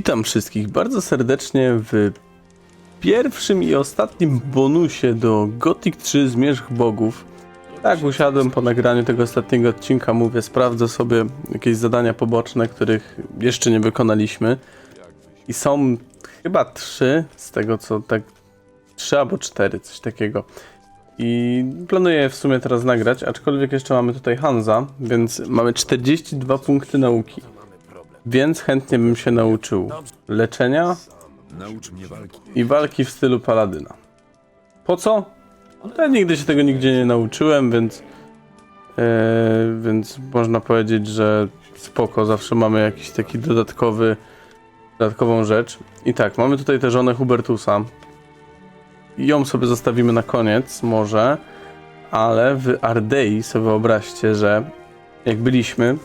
Witam wszystkich bardzo serdecznie w pierwszym i ostatnim bonusie do Gothic 3 Zmierzch Bogów. Tak, usiadłem po nagraniu tego ostatniego odcinka, mówię, sprawdzę sobie jakieś zadania poboczne, których jeszcze nie wykonaliśmy. I są chyba trzy, z tego co tak, trzy albo cztery, coś takiego. I planuję w sumie teraz nagrać, aczkolwiek jeszcze mamy tutaj Hanza, więc mamy 42 punkty nauki. Więc chętnie bym się nauczył leczenia i walki w stylu paladyna. Po co? Ja nigdy się tego nigdzie nie nauczyłem, więc e, więc można powiedzieć, że spoko, zawsze mamy jakiś taki dodatkowy dodatkową rzecz. I tak, mamy tutaj tę żonę Hubertusa. Ją sobie zostawimy na koniec, może, ale w Ardei sobie wyobraźcie, że jak byliśmy,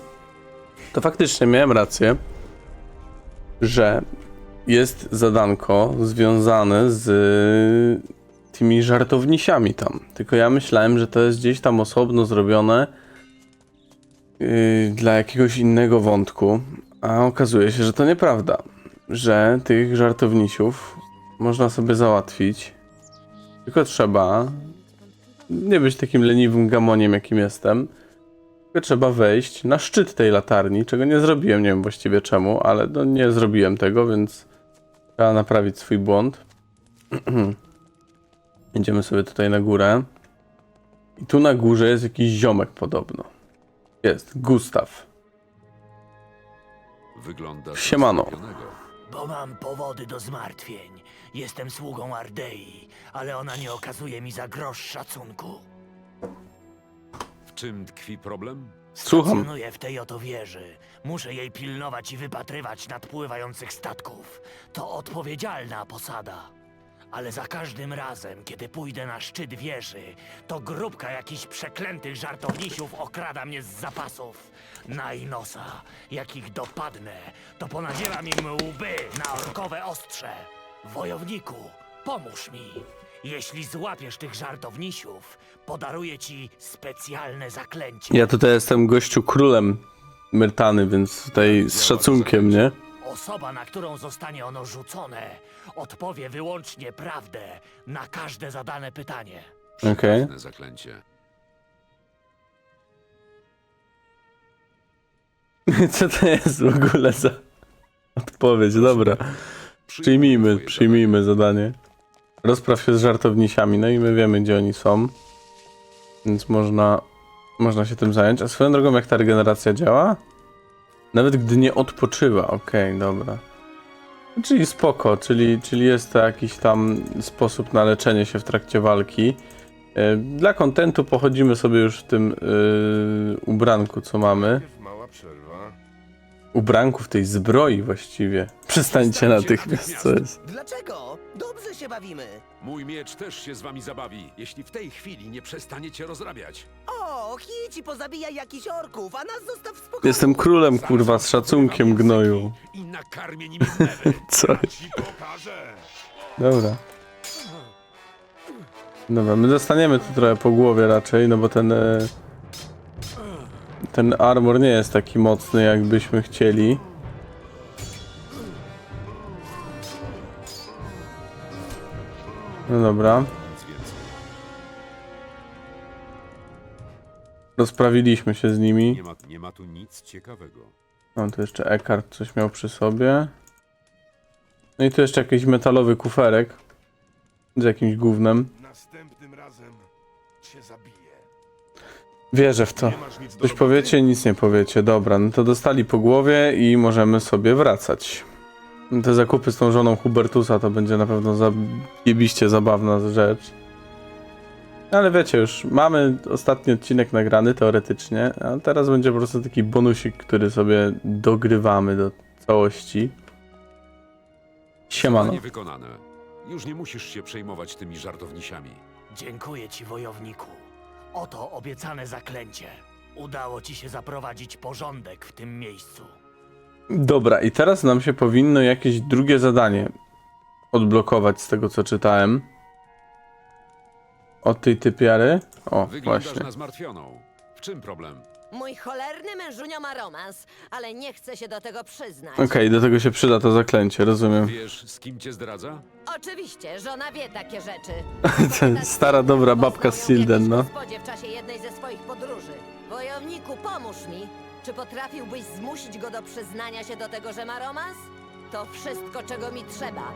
to faktycznie miałem rację, że jest zadanko związane z tymi żartownisiami tam. Tylko ja myślałem, że to jest gdzieś tam osobno zrobione yy, dla jakiegoś innego wątku, a okazuje się, że to nieprawda. Że tych żartownisiów można sobie załatwić. Tylko trzeba nie być takim leniwym gamoniem, jakim jestem. Tylko trzeba wejść na szczyt tej latarni, czego nie zrobiłem, nie wiem właściwie czemu, ale no nie zrobiłem tego, więc trzeba naprawić swój błąd. Idziemy sobie tutaj na górę. I tu na górze jest jakiś ziomek podobno. Jest, Gustaw. Wygląda Siemano. Bo mam powody do zmartwień. Jestem sługą Ardei, ale ona nie okazuje mi za grosz szacunku. W czym tkwi problem? Słucham. Stacjonuję w tej oto wieży. Muszę jej pilnować i wypatrywać nadpływających statków. To odpowiedzialna posada. Ale za każdym razem, kiedy pójdę na szczyt wieży, to grupka jakichś przeklętych żartownisiów okrada mnie z zapasów. Na nosa, jak ich dopadnę, to ponadzieram im łby na orkowe ostrze. Wojowniku, pomóż mi. Jeśli złapiesz tych żartownisiów, podaruję ci specjalne zaklęcie. Ja tutaj jestem gościu królem Myrtany, więc tutaj z szacunkiem, nie? Osoba, na którą zostanie ono rzucone, odpowie wyłącznie prawdę na każde zadane pytanie. Okej. Przydatne zaklęcie. Co to jest w ogóle za odpowiedź? Dobra. Przyjmijmy, przyjmijmy zadanie. Rozpraw się z żartownisiami, no i my wiemy, gdzie oni są. Więc można, można się tym zająć. A swoją drogą, jak ta regeneracja działa? Nawet gdy nie odpoczywa. Okej, dobra. Czyli spoko, czyli, czyli jest to jakiś tam sposób na leczenie się w trakcie walki. E, Dla kontentu pochodzimy sobie już w tym yy, ubranku, co mamy. Mała przerwa. Ubranku w tej zbroi właściwie. Przestańcie natychmiast, co jest. Dlaczego? Dobrze się bawimy. Mój miecz też się z wami zabawi, jeśli w tej chwili nie przestaniecie rozrabiać. O, Hici pozabijaj jakichś orków, a nas zostaw w spokoju. Jestem królem, kurwa, z szacunkiem gnoju. I nakarmię nimi mewy. Co? Ci pokażę. Dobra. Dobra, my dostaniemy tu trochę po głowie raczej, no bo ten... e, Ten armor nie jest taki mocny, jakbyśmy chcieli. No dobra. Rozprawiliśmy się z nimi. Nie ma, nie ma tu nic ciekawego. Mam tu jeszcze Eckhart coś miał przy sobie. No i tu jeszcze jakiś metalowy kuferek. Z jakimś gównem. Następnym razem cię zabiję. Wierzę w to. Coś powiecie, nic nie powiecie. Dobra, no to dostali po głowie i możemy sobie wracać. Te zakupy z tą żoną Hubertusa to będzie na pewno zajebiście zabawna rzecz. Ale wiecie już, mamy ostatni odcinek nagrany teoretycznie, a teraz będzie po prostu taki bonusik, który sobie dogrywamy do całości. Siemano. Zadanie wykonane. Już nie musisz się przejmować tymi żartownisiami. Dziękuję ci, wojowniku. Oto obiecane zaklęcie. Udało ci się zaprowadzić porządek w tym miejscu. Dobra, i teraz nam się powinno jakieś drugie zadanie odblokować z tego co czytałem. Od tej typiary? O, Wyglądasz właśnie. na zmartwioną. W czym problem? Mój cholerny mężunio ma romans, ale nie chce się do tego przyznać. Okej, do tego się przyda to zaklęcie, rozumiem. Wiesz, z kim cię zdradza? Oczywiście, żona wie takie rzeczy. Stara dobra babka z Silden, no. W gospodzie w czasie jednej ze swoich podróży. Wojowniku, pomóż mi. Czy potrafiłbyś zmusić go do przyznania się do tego, że ma romans? To wszystko, czego mi trzeba.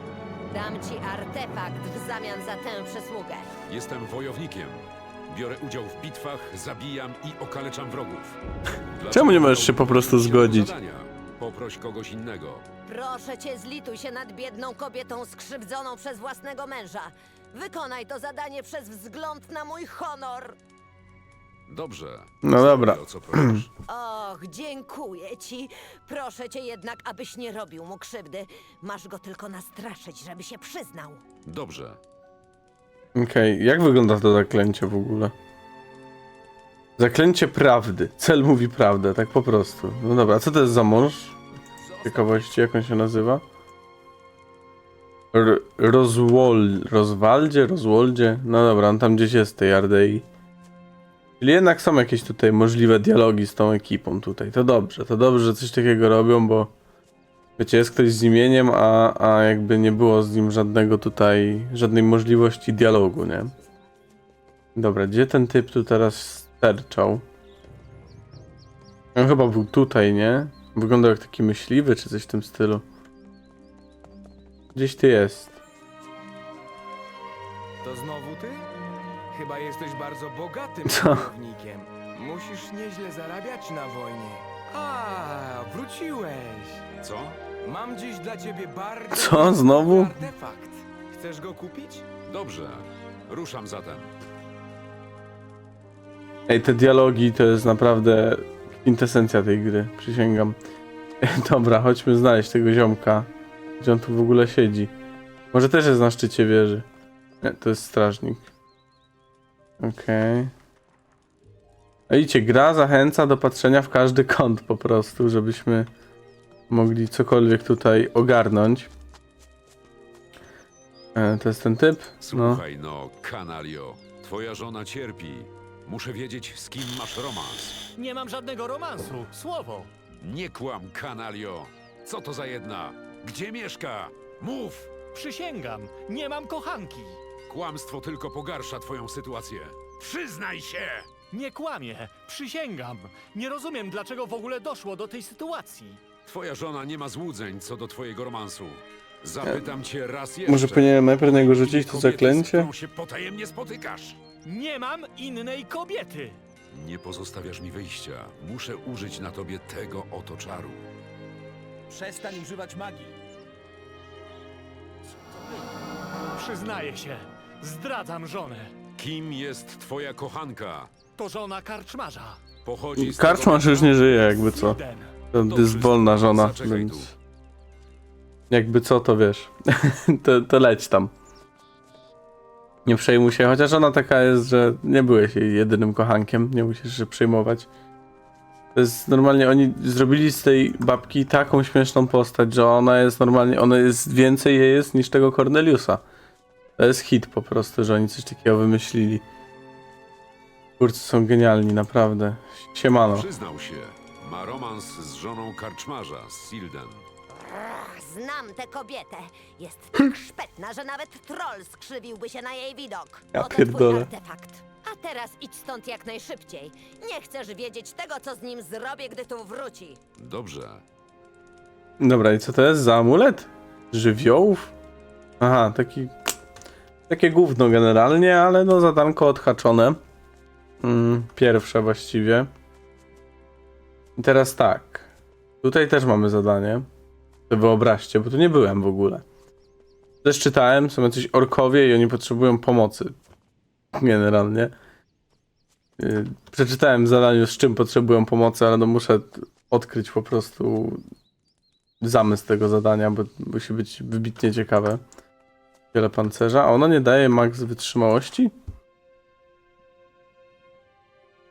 Dam ci artefakt w zamian za tę przysługę. Jestem wojownikiem. Biorę udział w bitwach, zabijam i okaleczam wrogów. Czemu nie możesz się po prostu zgodzić? zadania? Poproś kogoś innego. Proszę cię, zlituj się nad biedną kobietą skrzywdzoną przez własnego męża. Wykonaj to zadanie przez wzgląd na mój honor. Dobrze. No dobra. O co prosisz? Och, dziękuję ci. Proszę cię jednak, abyś nie robił mu krzywdy. Masz go tylko nastraszyć, żeby się przyznał. Dobrze. Okej, jak wygląda to zaklęcie w ogóle? Zaklęcie prawdy. Cel mówi prawdę, tak po prostu. No dobra, a co to jest za mąż? Ciekawości, jak on się nazywa? R Rozwol... Rozwaldzie? Rozwoldzie? No dobra, on tam gdzieś jest tej Ardei. Czyli jednak są jakieś tutaj możliwe dialogi z tą ekipą tutaj. To dobrze, to dobrze, że coś takiego robią, bo wiecie, jest ktoś z imieniem, a, a jakby nie było z nim żadnego tutaj, żadnej możliwości dialogu, nie? Dobra, gdzie ten typ tu teraz sterczał? On chyba był tutaj, nie? Wyglądał jak taki myśliwy, czy coś w tym stylu. Gdzieś ty jest. To znowu ty? Chyba jesteś bardzo bogatym Co? wojownikiem. Musisz nieźle zarabiać na wojnie. A, wróciłeś. Co? Mam dziś dla ciebie bardzo Co? Znowu? artefakt. Chcesz go kupić? Dobrze. Ruszam zatem. Ej, te dialogi to jest naprawdę kwintesencja tej gry, przysięgam. Dobra, chodźmy znaleźć tego ziomka. Gdzie on tu w ogóle siedzi? Może też jest na szczycie wieży. Nie, to jest strażnik. Okej. A Widzicie, gra zachęca do patrzenia w każdy kąt po prostu, żebyśmy mogli cokolwiek tutaj ogarnąć. E, to jest ten typ? No. Słuchaj, no, kanalio. Twoja żona cierpi. Muszę wiedzieć, z kim masz romans. Nie mam żadnego romansu. Słowo. Nie kłam, kanalio. Co to za jedna? Gdzie mieszka? Mów! Przysięgam, nie mam kochanki. Kłamstwo tylko pogarsza twoją sytuację. Przyznaj się! Nie kłamię, przysięgam. Nie rozumiem, dlaczego w ogóle doszło do tej sytuacji. Twoja żona nie ma złudzeń co do twojego romansu. Zapytam cię raz jeszcze. Może powinienem najpierw na niego rzucić to Kobiety, z zaklęcie? którą się potajemnie spotykasz. Nie mam innej kobiety. Nie pozostawiasz mi wyjścia. Muszę użyć na tobie tego oto czaru. Przestań używać magii. Przyznaję się, zdradzam żonę. Kim jest twoja kochanka? To żona karczmarza. Pochodzi z Karczmasz tego już nie żyje, jakby co. To Dobrze, jest wolna żona, zaczekaj więc... Jakby co, to wiesz. to, to leć tam. Nie przejmuj się, chociaż ona taka jest, że nie byłeś jej jedynym kochankiem, nie musisz się przejmować. To jest normalnie, oni zrobili z tej babki taką śmieszną postać, że ona jest normalnie, ona jest, więcej jej jest niż tego Corneliusa. To jest hit po prostu, że oni coś takiego wymyślili. Kurczę, są genialni, naprawdę. Siemano. Przyznał się. Ma romans z żoną karczmarza, z Silden. Znam tę kobietę. Jest tak szpetna, że nawet troll skrzywiłby się na jej widok. Ja Oto pierdolę. twój artefakt. A teraz idź stąd jak najszybciej. Nie chcesz wiedzieć tego, co z nim zrobię, gdy tu wróci. Dobrze. Dobra, i co to jest za amulet? Żywiołów? Aha, taki. Takie gówno generalnie, ale no zadanko odhaczone. Mm, pierwsze właściwie. I teraz tak. Tutaj też mamy zadanie. To wyobraźcie, bo tu nie byłem w ogóle. Też czytałem, są jacyś orkowie i oni potrzebują pomocy. Generalnie. Yy, przeczytałem w zadaniu, z czym potrzebują pomocy, ale no muszę odkryć po prostu zamysł tego zadania, bo musi być wybitnie ciekawe. Wiele pancerza. A ono nie daje max wytrzymałości?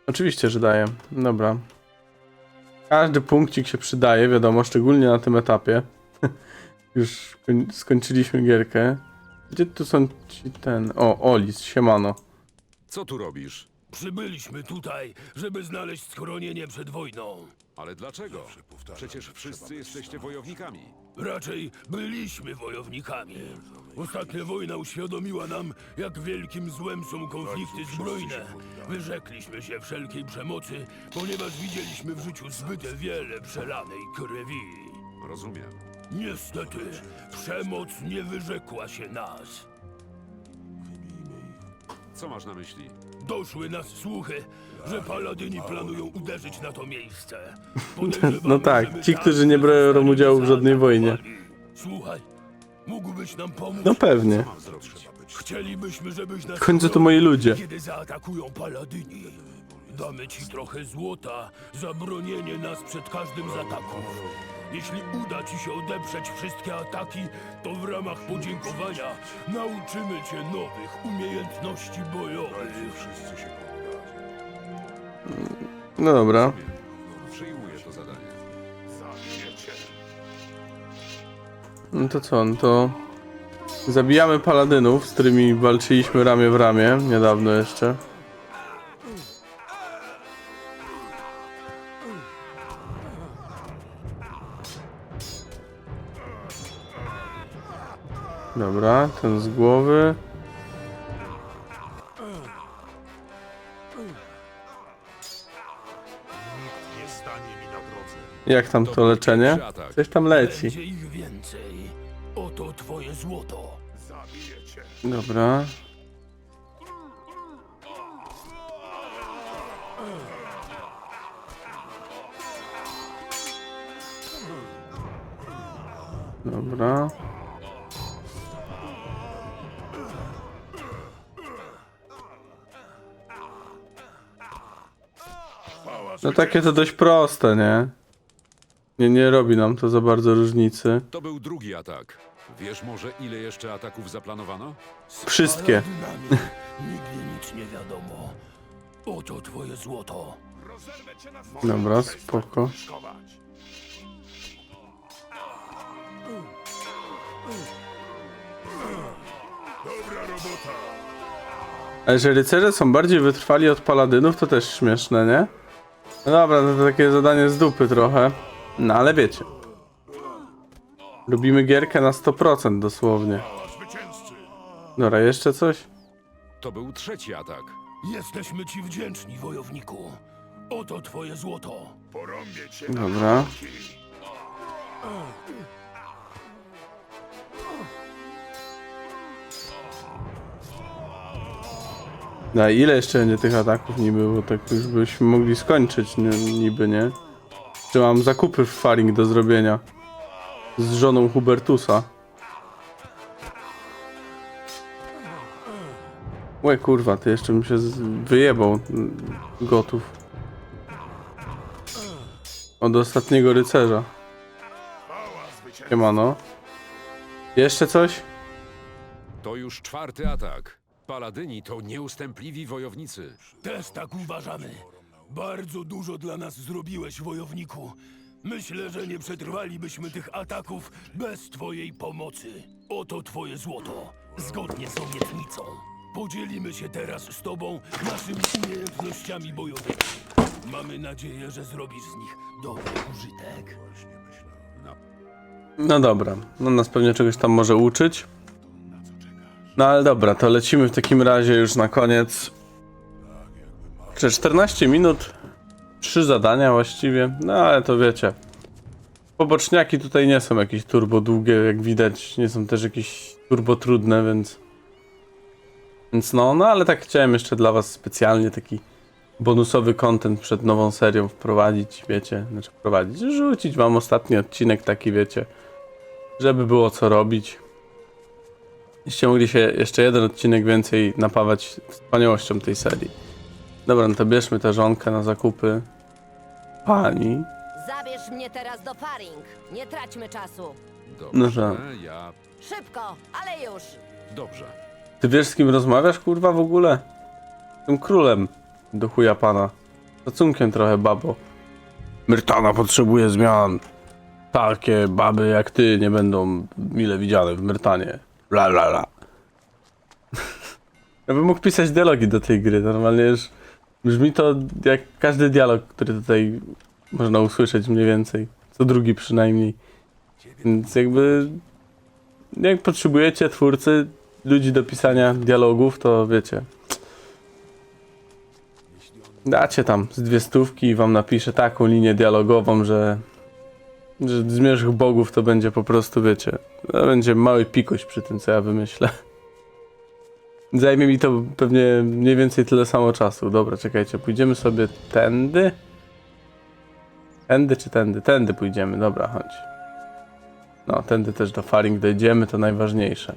Oczywiście, że daje. Dobra. Każdy punkcik się przydaje, wiadomo, szczególnie na tym etapie. Już koń- skończyliśmy gierkę. Gdzie tu są ci ten... O, Olis, siemano. Co tu robisz? Przybyliśmy tutaj, żeby znaleźć schronienie przed wojną. Ale dlaczego? Przecież wszyscy jesteście wojownikami. Raczej byliśmy wojownikami. Ostatnia wojna uświadomiła nam, jak wielkim złem są konflikty zbrojne. Wyrzekliśmy się wszelkiej przemocy, ponieważ widzieliśmy w życiu zbyt wiele przelanej krwi. Rozumiem. Niestety, przemoc nie wyrzekła się nas. Co masz na myśli? Doszły nas słuchy, że paladyni planują uderzyć na to miejsce. No tak, ci, którzy nie biorą udziału w żadnej wojnie. Słuchaj, mógłbyś nam pomóc? No pewnie. Chcielibyśmy, żebyś nas W końcu to moi ludzie. Kiedy zaatakują paladyni, damy ci trochę złota za bronienie nas przed każdym z ataków. Jeśli uda ci się odeprzeć wszystkie ataki, to w ramach podziękowania nauczymy cię nowych umiejętności bojowych. Wszyscy się. No dobra. Przyjmuję to zadanie. No to co, no to... Zabijamy paladynów, z którymi walczyliśmy ramię w ramię, niedawno jeszcze. Dobra, ten z głowy. Nie stanie mi na drodze. Jak tam to leczenie? Coś tam leci. Będzie ich więcej. Oto twoje złoto. Dobra. Dobra. No takie to dość proste, nie? Nie, nie robi nam to za bardzo różnicy. To był drugi atak. Wiesz może, ile jeszcze ataków zaplanowano? Wszystkie. Paladynami nigdy nic nie wiadomo. Oto twoje złoto. Rozerwę cię na Dobra, spoko. Szkować. Dobra robota. Ale że rycerze są bardziej wytrwali od paladynów, to też śmieszne, nie? No dobra, to takie zadanie z dupy trochę. No ale wiecie. Lubimy gierkę na 100% dosłownie. Dobra, jeszcze coś? To był trzeci atak. Jesteśmy ci wdzięczni, wojowniku. Oto twoje złoto. Porąbię cię na Dobra. No ile jeszcze będzie tych ataków niby, bo tak już byśmy mogli skończyć nie, niby, nie? Czy mam zakupy w Faring do zrobienia? Z żoną Hubertusa. Łe kurwa, ty jeszcze bym się wyjebał mm, gotów. Od ostatniego rycerza. Siemano. Jeszcze coś? To już czwarty atak. Paladyni to nieustępliwi wojownicy. Też tak uważamy. Bardzo dużo dla nas zrobiłeś, wojowniku. Myślę, że nie przetrwalibyśmy tych ataków bez twojej pomocy. Oto twoje złoto, zgodnie z obietnicą. Podzielimy się teraz z tobą naszymi umiejętnościami bojowymi. Mamy nadzieję, że zrobisz z nich dobry użytek. No dobra, no nas pewnie czegoś tam może uczyć. No ale dobra, to lecimy w takim razie już na koniec. Czy 14 minut, trzy zadania właściwie, no ale to wiecie. Poboczniaki tutaj nie są jakieś turbo długie, jak widać, nie są też jakieś turbo trudne, więc... Więc no, no ale tak chciałem jeszcze dla was specjalnie taki bonusowy content przed nową serią wprowadzić, wiecie, znaczy wprowadzić, rzucić wam ostatni odcinek taki, wiecie, żeby było co robić. Się jeszcze jeden odcinek więcej napawać wspaniałością tej serii. Dobra, no to bierzmy tę żonkę na zakupy. Pani. Zabierz mnie teraz do Faring. Nie traćmy czasu. No Dobrze, tak. ja... Szybko, ale już. Dobrze. Ty wiesz z kim rozmawiasz, kurwa, w ogóle? Tym królem. Do chuja pana. Szacunkiem trochę, babo. Myrtana potrzebuje zmian. Takie baby jak ty nie będą mile widziane w Myrtanie. La la la. Ja bym mógł pisać dialogi do tej gry. Normalnie już Brzmi to jak każdy dialog, który tutaj można usłyszeć mniej więcej. Co drugi przynajmniej. Więc jakby jak potrzebujecie twórcy, ludzi do pisania dialogów, to wiecie. Dacie tam z dwie stówki i wam napiszę taką linię dialogową, że, że zmierzch bogów to będzie po prostu, wiecie, to będzie mały pikoś przy tym, co ja wymyślę. Zajmie mi to pewnie mniej więcej tyle samo czasu. Dobra, czekajcie, pójdziemy sobie tędy. Tędy czy tędy? Tędy pójdziemy, dobra, chodź. No, tędy też do Faring dojdziemy, to najważniejsze.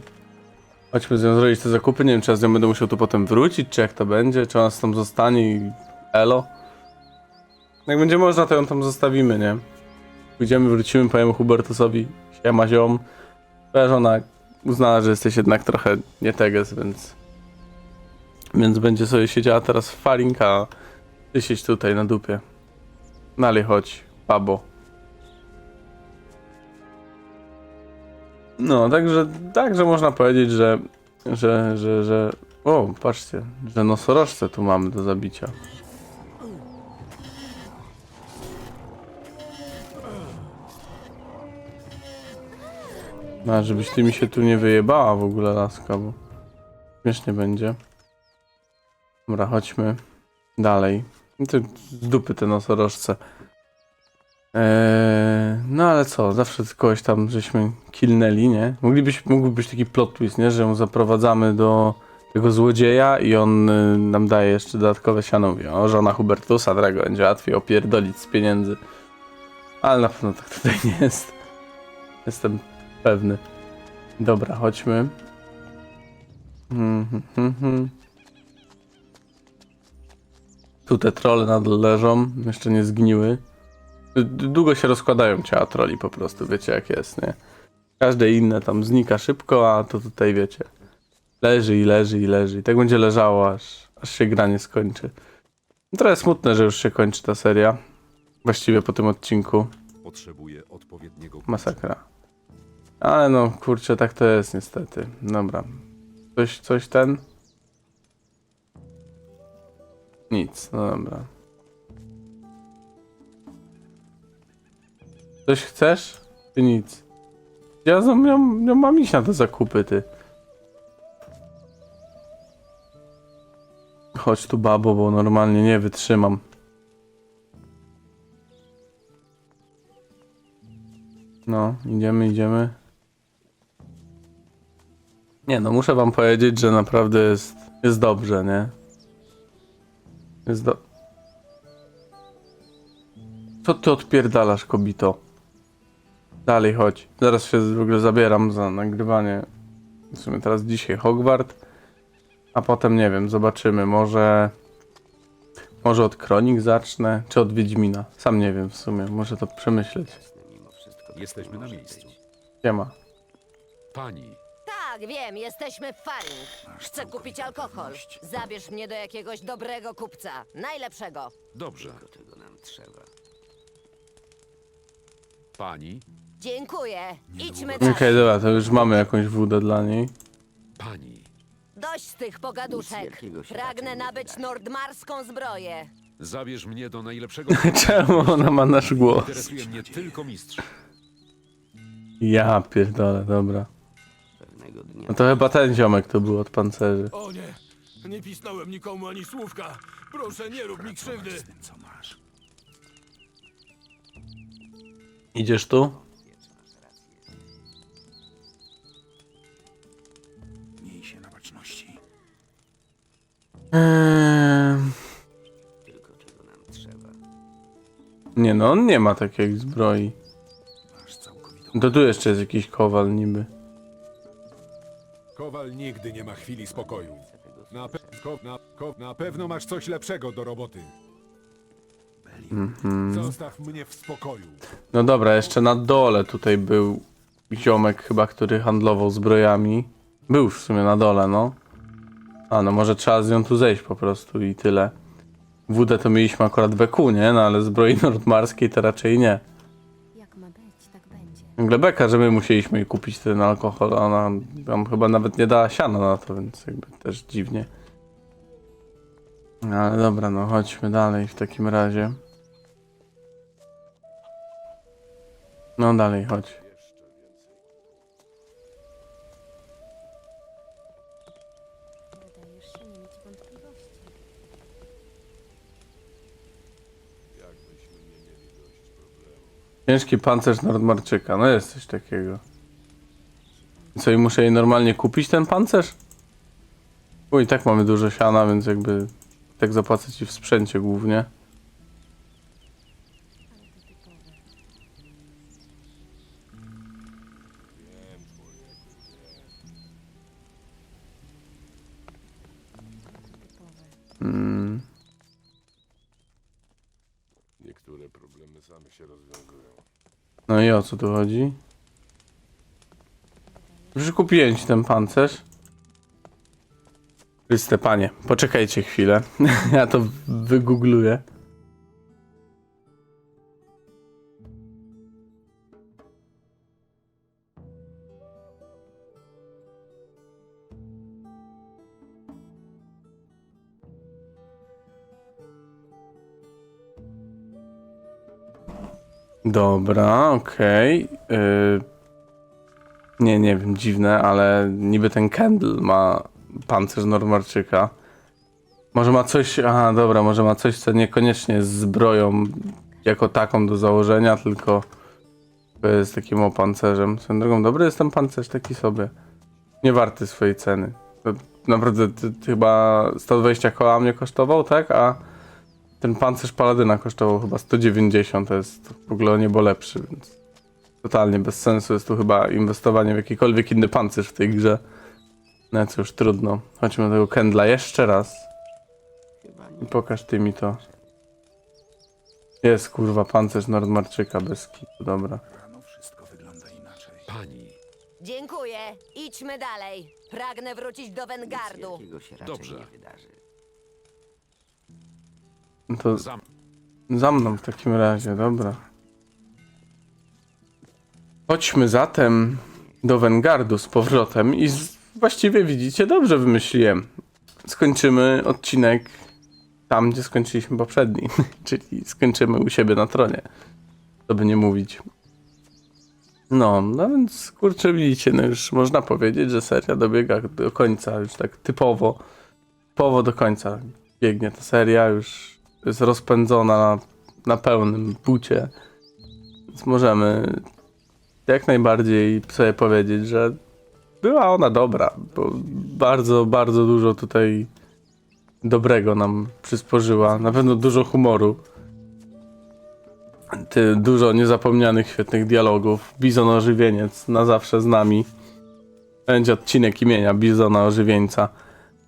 Chodźmy z nią zrobić te zakupy, nie wiem czy ja z nią będę musiał tu potem wrócić, czy jak to będzie, czy ona tam zostanie i elo. Jak będzie można, to ją tam zostawimy, nie? Pójdziemy, wrócimy, powiemy Hubertusowi, siema ziom. Twoja żona uznała, że jesteś jednak trochę nie teges, więc... Więc będzie sobie siedziała teraz w Faring, a ty siedź tutaj na dupie. Dalej chodź, babo. No, także, także można powiedzieć, że, że, że, że, o, patrzcie, że nosorożce tu mamy do zabicia. Żebyś ty mi się tu nie wyjebała w ogóle, laska, bo śmiesznie będzie. Dobra, chodźmy dalej. No to z dupy te nosorożce. Eee, no ale co, zawsze kogoś tam żeśmy killnęli, nie? Moglibyś, mógłby być taki plot twist, nie? Że ją zaprowadzamy do tego złodzieja i on y, nam daje jeszcze dodatkowe siano. Mówi, o, żona Hubertusa, tego będzie łatwiej opierdolić z pieniędzy. Ale na pewno tak tutaj nie jest. Jestem pewny. Dobra, chodźmy. Mhm, mhm. Tu te trole nadal leżą, jeszcze nie zgniły. Długo się rozkładają ciała troli po prostu, wiecie jak jest, nie? Każde inne tam znika szybko, a to tutaj wiecie. Leży i leży i leży. I tak będzie leżało, aż, aż się gra nie skończy. Trochę smutne, że już się kończy ta seria. Właściwie po tym odcinku. Masakra. Ale no, kurczę, tak to jest niestety. Dobra. Coś, coś ten? Nic, no dobra. Coś chcesz? Ty nic. Ja, za- ja, ja mam iść na te zakupy, ty. Chodź tu, babo, bo normalnie nie wytrzymam. No, idziemy, idziemy. Nie no, muszę wam powiedzieć, że naprawdę jest, jest dobrze, nie? Jest do... Co ty odpierdalasz, kobito? Dalej chodź. Zaraz się w ogóle zabieram za nagrywanie. W sumie teraz dzisiaj Hogwart. A potem nie wiem, zobaczymy. Może... Może od Kronik zacznę, czy od Wiedźmina. Sam nie wiem w sumie, muszę to przemyśleć. Jesteśmy na miejscu. Siema. Pani, Tak, wiem, jesteśmy w Faring. Chcę kupić alkohol. Zabierz mnie do jakiegoś dobrego kupca. Najlepszego. dobrze. Pani, Dziękuję. Idźmy Okej, dalej. dobra, to już mamy jakąś wódę dla niej. pani. Dość z tych pogaduszek. Pragnę nabyć nordmarską zbroję. Zabierz mnie do najlepszego. Czemu ona ma nasz głos? Interesuje mnie tylko mistrz. Ja pierdolę, dobra. No to chyba ten ziomek to był od pancerzy. O nie, nie pisnąłem nikomu ani słówka. Proszę, nie rób mi krzywdy. Idziesz tu? Miej się na baczności. Eee... Nie no, on nie ma takiej zbroi. Masz całkowitą... To tu jeszcze jest jakiś kowal niby. Nigdy nie ma chwili spokoju. Na, pe ko na, ko na pewno masz coś lepszego do roboty. Zostaw mnie w spokoju. No dobra, jeszcze na dole tutaj był ziomek chyba, który handlował zbrojami. Był w sumie na dole, no. A no może trzeba z nią tu zejść po prostu i tyle. Wódę to mieliśmy akurat w EQ, nie? No ale zbroi nordmarskiej to raczej nie. Jak ma być, tak będzie. Ciągle beka, że my musieliśmy jej kupić ten alkohol, a ona nam chyba nawet nie dała siana na to, więc jakby też dziwnie. Ale dobra, no chodźmy dalej w takim razie. No dalej, chodź. Ciężki pancerz Nordmarczyka, no jest coś takiego. Co, i muszę jej normalnie kupić ten pancerz? Bo i tak mamy dużo siana, więc jakby tak zapłacę ci w sprzęcie głównie. Ale problemy same się rozwiązują. No i o co tu chodzi? Już kupiłem ci ten pancerz. Chryste panie, poczekajcie chwilę. ja to wygoogluję. Dobra, okej. Yy, Nie, nie wiem, dziwne, ale niby ten Kendall ma pancerz Normarczyka. Może ma coś, aha, dobra, może ma coś, co niekoniecznie jest zbroją jako taką do założenia, tylko jest takim o pancerzem. Swoją drogą, dobry jest ten pancerz, taki sobie. Nie warty swojej ceny. To naprawdę ty, ty chyba 120 koła mnie kosztował, tak? A ten pancerz Paladyna kosztował chyba 190, to jest w ogóle o niebo lepszy, więc totalnie bez sensu jest tu chyba inwestowanie w jakikolwiek inny pancerz w tej grze. No cóż, trudno. Chodźmy do tego Kendla jeszcze raz. I pokaż ty mi to. Jest kurwa pancerz Nordmarczyka bez kitu, dobra. Rano wszystko wygląda inaczej. Pani, Dziękuję. Idźmy dalej. Pragnę wrócić do Wengardu. dobrze. No to Za... mną w takim razie, dobra. Chodźmy zatem do Wengardu z powrotem i z... właściwie widzicie, dobrze wymyśliłem. Skończymy odcinek tam, gdzie skończyliśmy poprzedni, czyli skończymy u siebie na tronie, to by nie mówić. No, no więc kurczę, widzicie, no już można powiedzieć, że seria dobiega do końca, już tak typowo, typowo do końca biegnie ta seria, już jest rozpędzona na, na pełnym bucie, więc możemy jak najbardziej sobie powiedzieć, że była ona dobra, bo bardzo, bardzo dużo tutaj dobrego nam przysporzyła. Na pewno dużo humoru. Ty, dużo niezapomnianych, świetnych dialogów. Bizon Ożywieniec na zawsze z nami. Będzie odcinek imienia Bizona Ożywieńca.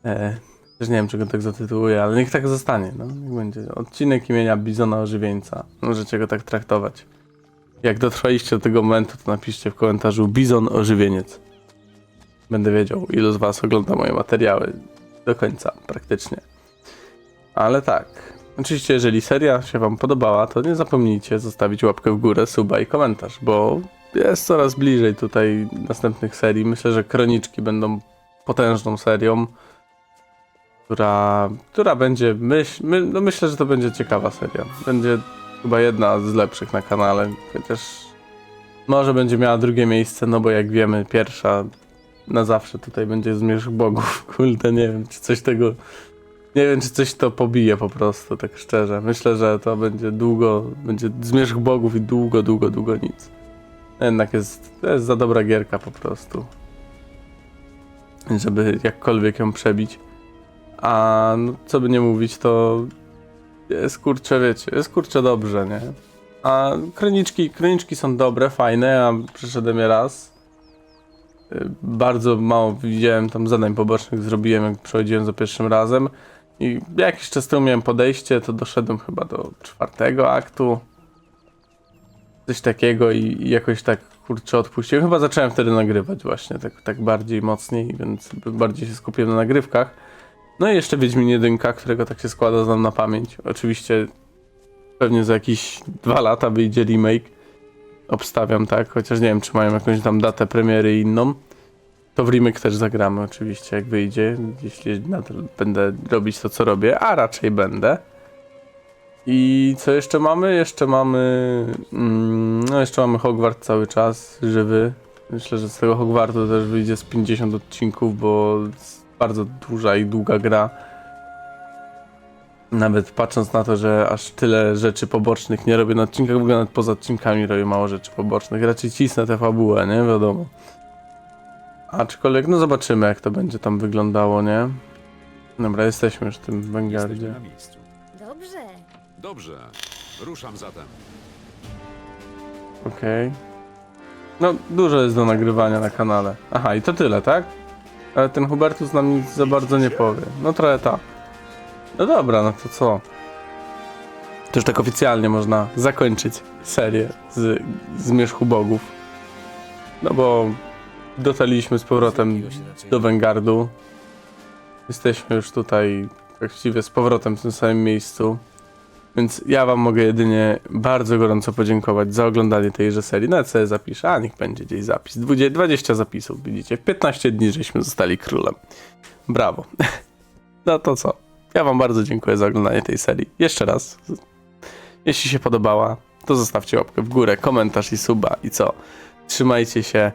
E, też nie wiem, czego tak zatytułuję, ale niech tak zostanie. No, niech będzie odcinek imienia Bizona Ożywieńca. Możecie go tak traktować. Jak dotrwaliście do tego momentu, to napiszcie w komentarzu Bizon Ożywieniec. Będę wiedział, ilu z Was ogląda moje materiały do końca, praktycznie. Ale tak. Oczywiście, jeżeli seria się Wam podobała, to nie zapomnijcie zostawić łapkę w górę, suba i komentarz, bo jest coraz bliżej tutaj następnych serii. Myślę, że kroniczki będą potężną serią, która, która będzie, myśl, my, no myślę, że to będzie ciekawa seria. Będzie chyba jedna z lepszych na kanale, chociaż może będzie miała drugie miejsce, no bo jak wiemy, pierwsza na zawsze tutaj będzie Zmierzch Bogów. Kurde, nie wiem, czy coś tego... Nie wiem, czy coś to pobije po prostu, tak szczerze. Myślę, że to będzie długo, będzie Zmierzch Bogów i długo, długo, długo nic. Jednak jest, to jest za dobra gierka po prostu. Żeby jakkolwiek ją przebić. A no, co by nie mówić, to jest kurczę, wiecie, jest kurczę dobrze, nie? A kroniczki, kroniczki są dobre, fajne, ja przeszedłem je raz. Y, Bardzo mało widziałem tam zadań pobocznych, zrobiłem jak przechodziłem za pierwszym razem. I jakiś czas temu miałem podejście, to doszedłem chyba do czwartego aktu. Coś takiego i, jakoś tak kurczę odpuściłem. Chyba zacząłem wtedy nagrywać właśnie, tak, tak bardziej mocniej, więc bardziej się skupiłem na nagrywkach. No i jeszcze Wiedźmin 1, którego tak się składa, znam na pamięć. Oczywiście pewnie za jakieś dwa lata wyjdzie remake. Obstawiam tak, chociaż nie wiem, czy mają jakąś tam datę premiery inną. To w remake też zagramy oczywiście, jak wyjdzie, jeśli nadal będę robić to, co robię, a raczej będę. I co jeszcze mamy? Jeszcze mamy. Mm, no, jeszcze mamy Hogwart cały czas żywy. Myślę, że z tego Hogwartu też wyjdzie z 50 odcinków, bo bardzo duża i długa gra. Nawet patrząc na to, że aż tyle rzeczy pobocznych nie robię na odcinkach, w ogóle nawet poza odcinkami robię mało rzeczy pobocznych. Raczej cisnę tę fabułę, nie? Wiadomo. Aczkolwiek, no zobaczymy, jak to będzie tam wyglądało, nie? Dobra, jesteśmy już w tym Vanguardzie. na miejscu. Dobrze. Dobrze, ruszam zatem. Okej. No, dużo jest do nagrywania na kanale. Aha, i to tyle, tak? Ale ten Hubertus nam nic za bardzo nie powie. No trochę tak. No dobra, no to co? To już tak oficjalnie można zakończyć serię z Zmierzchu Bogów. No bo dotarliśmy z powrotem do Vanguardu. Jesteśmy już tutaj właściwie z powrotem w tym samym miejscu. Więc ja wam mogę jedynie bardzo gorąco podziękować za oglądanie tejże serii. Nawet sobie zapiszę, a niech będzie gdzieś zapis. 20 20 zapisów, widzicie. W 15 dni żeśmy zostali królem. Brawo. No to co? Ja wam bardzo dziękuję za oglądanie tej serii. Jeszcze raz. Jeśli się podobała, to zostawcie łapkę w górę, komentarz i suba. I co? Trzymajcie się.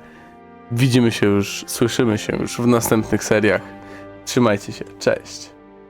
Widzimy się już, słyszymy się już w następnych seriach. Trzymajcie się. Cześć.